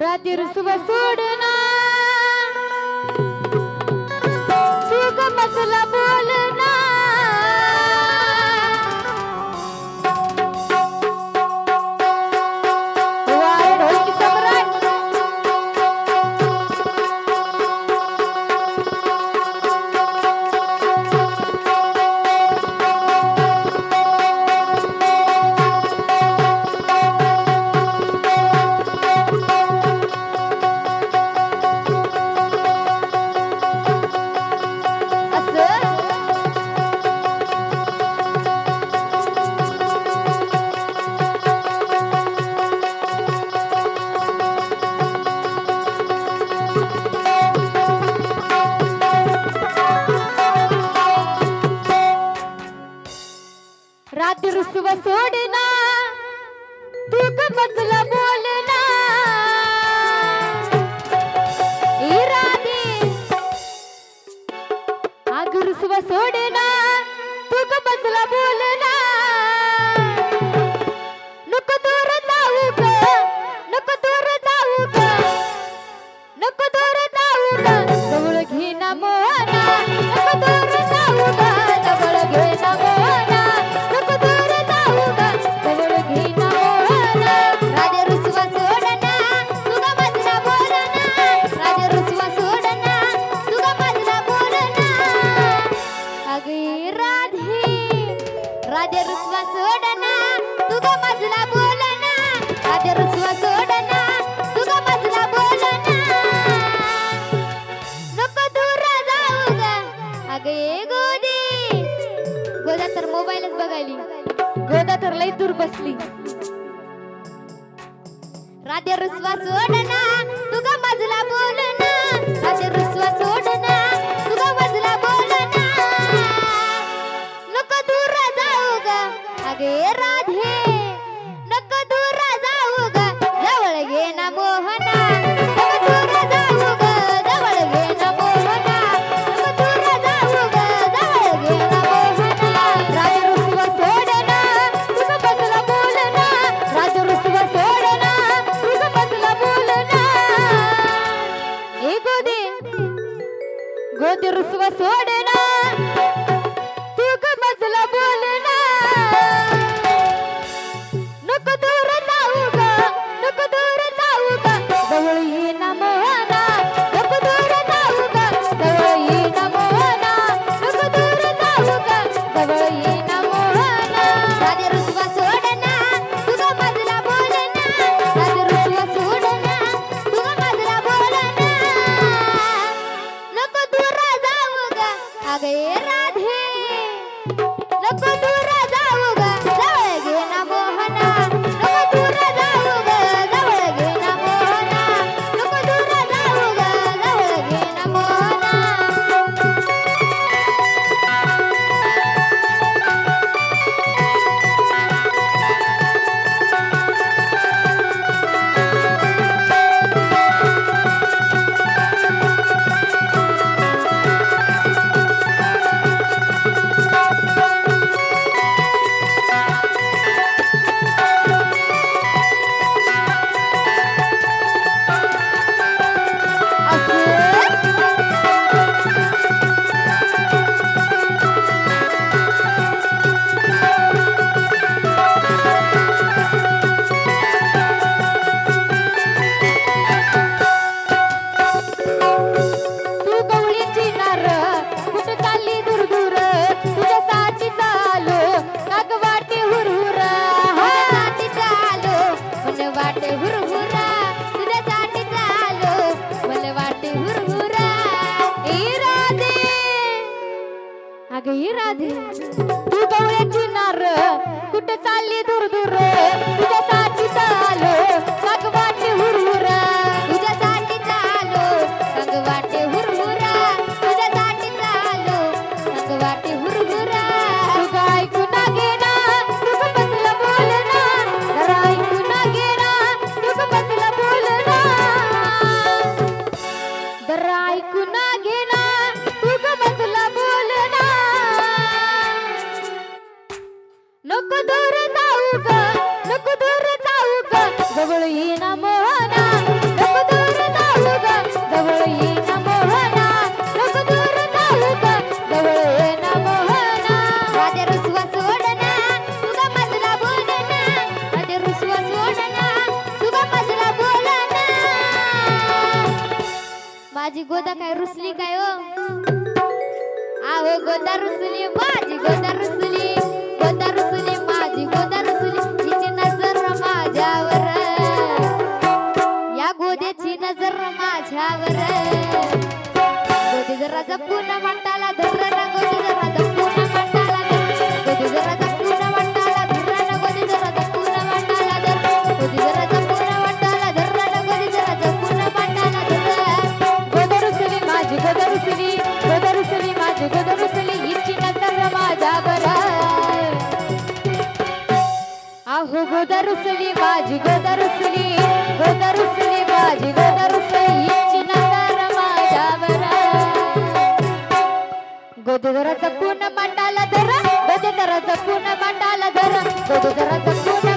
राती रुसव सोडना सुख मसला वाट रुसव सोडना तू का बदला बोलना इरादे आग रुसव सोडना तू का बोलना. नको दूर जाऊ का नको दूर जाऊ का नको गोदा. तर मोबाईलच बघायली. गोदा तर लई दूर बसली. राधे रुसवा सोड ना तुझा मजला बोल ना राधे रुसवा सोड ना तुझा मजला बोल ना नको दूर जाऊ ग. अगे राधे. अग ही राधे तू डोळ्याची नार कुठं चालली दूर दूर तुझ्या साथी चालू माझी गोदा काय रुसली काय ओ आहो गोदा रुसली माझी गोदा रुसली गोदा रुसली माझी गोदा रुसली तिची नजर माझ्यावर. या गोद्याची नजर माझ्यावर. गोदी जरा जपून गोदे जरा जपून मांडाला धर गोदे जरा जपून मांडाला धर गोदे जरा जपून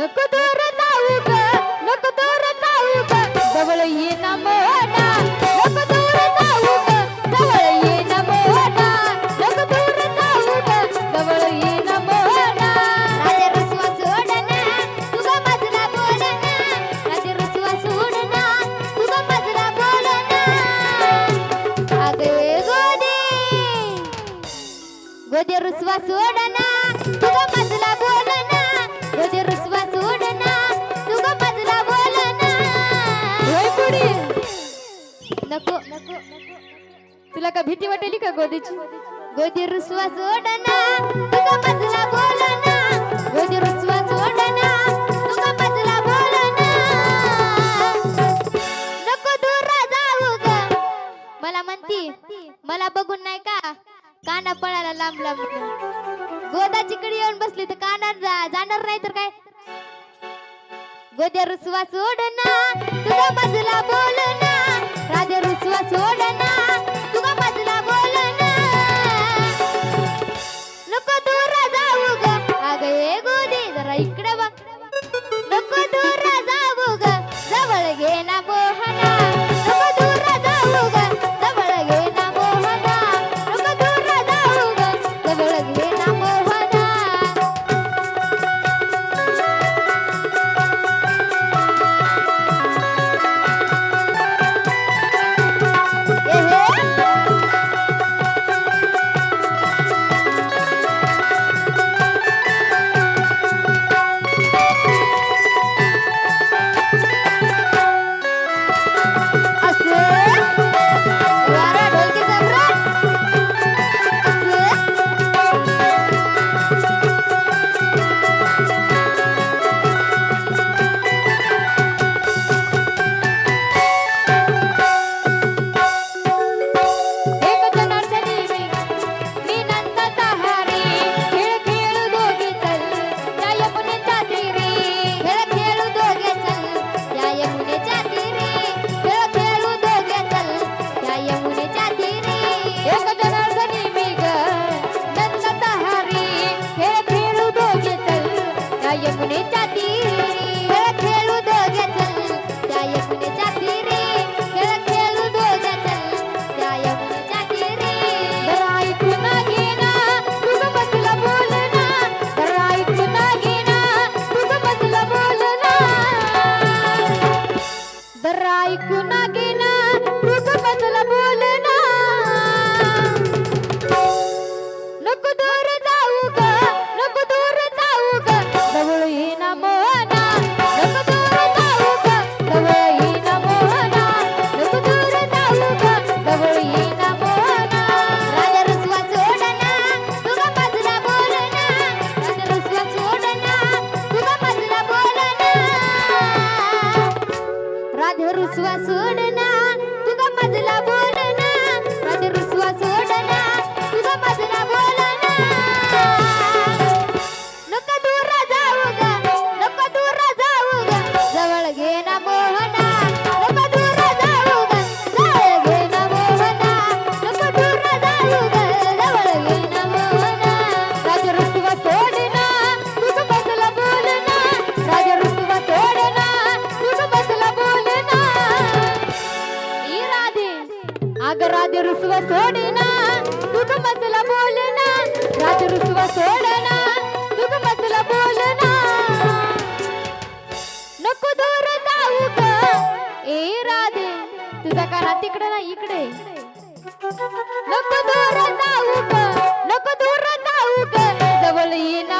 नको दूर जाऊ ग नको दूर जाऊ ग. जवळ ये ना मोहना नको दूर जाऊ ग. जवळ ये ना मोहना नको दूर जाऊ ग. जवळ ये ना मोहना राजा रुसवा सोडना तुझा मजला बोलना. राजा रुसवा सोडना तुझा मजला बोलना. अगे गोदे. गोदे रुसवा सोडना तुझा मजला बोलना. नको। तुला का भीती वाटेली का गोदीची? गोदी रुसवा सोडना मजला बोलना गोदी रुसवा सोडना मजला बोलना नको दूर जाऊ ग. मला म्हणती मला बघून नाही का? काना पळायला लांब लांब. गोदाची कडे येऊन बसली तर काना जा- जाणार नाही तर काय? गोद्या रुसवा सोडना तुझा मजला बोलना राधे रुसवा सोडना. नको दूर जाऊ ग. ए राधे तुझा करा तिकडे ना इकडे. नको दूर जाऊ ग नको दूर जाऊ ग. जवळ येणार